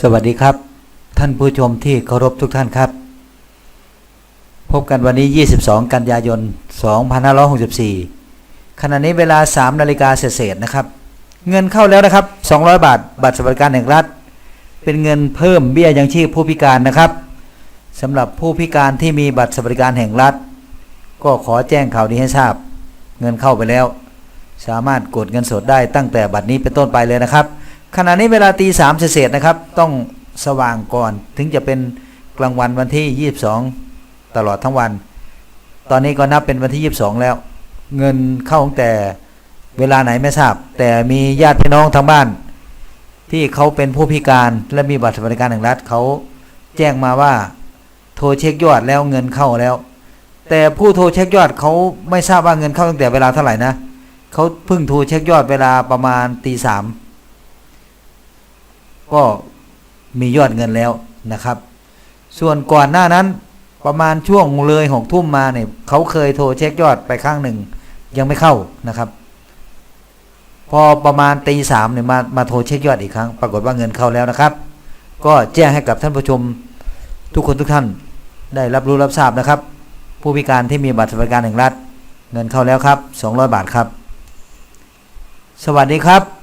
สวัสดีครับ ท่านผู้ชมที่เคารพทุกท่านครับ พบกันวันนี้ 22 กันยายน 2564 ขณะนี้เวลา 3 นาฬิกาเศษนะครับ เงินเข้าแล้วนะครับ 200 บาท บัตรสวัสดิการแห่งรัฐ เป็นเงินเพิ่มเบี้ยยังชีพผู้พิการนะครับสำหรับผู้พิการที่มีบัตรสวัสดิการแห่งรัฐ ก็ขอแจ้งข่าวนี้ให้ทราบ เงินเข้าไปแล้ว สามารถกดเงินสดได้ตั้งแต่บัตรนี้เป็นต้นไปเลยนะครับ ขณะนี้เวลาตีสามเศษนะครับ ต้องสว่างก่อนถึงจะเป็นกลางวันวันที่ 22 ตลอดทั้งวัน ตอนนี้ก็นับเป็นวันที่ 22 แล้ว เงินเข้าตั้งแต่เวลาไหนไม่ทราบ แต่มีญาติพี่น้องทางบ้าน ที่เขาเป็นผู้พิการและมีบัตรสวัสดิการแห่งรัฐเขาแจ้งมาว่า โทรเช็คยอดแล้วเงินเข้าแล้ว แต่ผู้โทรเช็คยอดเขาไม่ทราบว่าเงินเข้าตั้งแต่เวลาเท่าไหร่นะเขาเพิ่งโทรเช็คยอดเวลาประมาณตีสาม ก็มียอดเงินแล้วนะครับ ส่วนก่อนหน้านั้นประมาณช่วงเลยหกทุ่มมาเนี่ยเขาเคยโทรเช็คยอดไปครั้งหนึ่ง ยังไม่เข้านะครับ พอประมาณตีสามเนี่ยมามาโทรเช็คยอดอีกครั้ง ปรากฏว่าเงินเข้าแล้วนะครับ ก็แจ้งให้กับท่านผู้ชมทุกคนทุกท่านได้รับรู้รับทราบนะครับ ผู้พิการที่มีบัตรสวัสดิการแห่งรัฐ เงินเข้าแล้วครับ 200 บาทครับ สวัสดีครับ